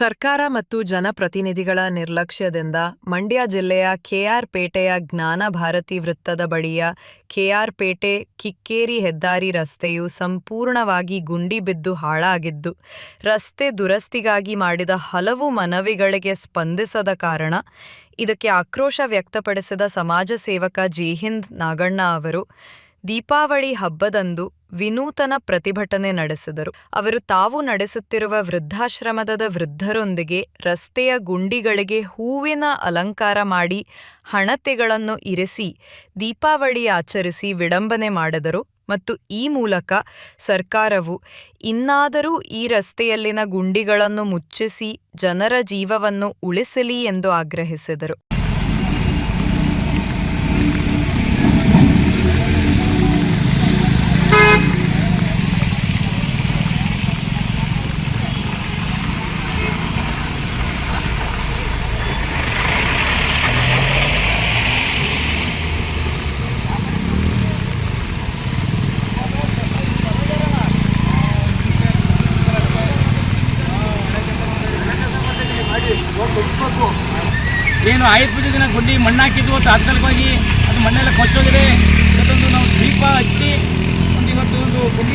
ಸರ್ಕಾರ ಮತ್ತು ಜನಪ್ರತಿನಿಧಿಗಳ ನಿರ್ಲಕ್ಷ್ಯದಿಂದ ಮಂಡ್ಯ ಜಿಲ್ಲೆಯ ಕೆಆರ್ ಪೇಟೆಯ ಜ್ಞಾನ ಭಾರತಿ ವೃತ್ತದ ಬಳಿಯ ಕೆಆರ್ ಪೇಟೆ ಕಿಕ್ಕೇರಿ ಹೆದ್ದಾರಿ ರಸ್ತೆಯು ಸಂಪೂರ್ಣವಾಗಿ ಗುಂಡಿ ಬಿದ್ದು ಹಾಳಾಗಿದ್ದು, ರಸ್ತೆ ದುರಸ್ತಿಗಾಗಿ ಮಾಡಿದ ಹಲವು ಮನವಿಗಳಿಗೆ ಸ್ಪಂದಿಸದ ಕಾರಣ ಇದಕ್ಕೆ ಆಕ್ರೋಶ ವ್ಯಕ್ತಪಡಿಸಿದ ಸಮಾಜ ಸೇವಕ ಜೇಹಿಂದ್ ನಾಗಣ್ಣ ಅವರು ದೀಪಾವಳಿ ಹಬ್ಬದಂದು ವಿನೂತನ ಪ್ರತಿಭಟನೆ ನಡೆಸಿದರು. ಅವರು ತಾವು ನಡೆಸುತ್ತಿರುವ ವೃದ್ಧಾಶ್ರಮದ ವೃದ್ಧರೊಂದಿಗೆ ರಸ್ತೆಯ ಗುಂಡಿಗಳಿಗೆ ಹೂವಿನ ಅಲಂಕಾರ ಮಾಡಿ ಹಣತೆಗಳನ್ನು ಇರಿಸಿ, ದೀಪಾವಳಿ ಆಚರಿಸಿ ವಿಡಂಬನೆ ಮಾಡಿದರು ಮತ್ತು ಈ ಮೂಲಕ ಸರ್ಕಾರವು ಇನ್ನಾದರೂ ಈ ರಸ್ತೆಯಲ್ಲಿನ ಗುಂಡಿಗಳನ್ನು ಮುಚ್ಚಿಸಿ ಜನರ ಜೀವವನ್ನು ಉಳಿಸಲಿ ಎಂದು ಆಗ್ರಹಿಸಿದರು. ಏನು ಆಯುಧ ಪೂಜೆ ದಿನ ಗುಂಡಿ ಮಣ್ಣು ಹಾಕಿದ್ವು ತಾತ್ಕಾಲಿಕವಾಗಿ ಅದು ಮಣ್ಣೆಲ್ಲ ಕೊಚ್ಚೋಗಿದೆ. ಅದೊಂದು ನಾವು ದೀಪ ಹಚ್ಚಿ, ಒಂದು ಇವತ್ತು ಒಂದು ಗುಂಡಿ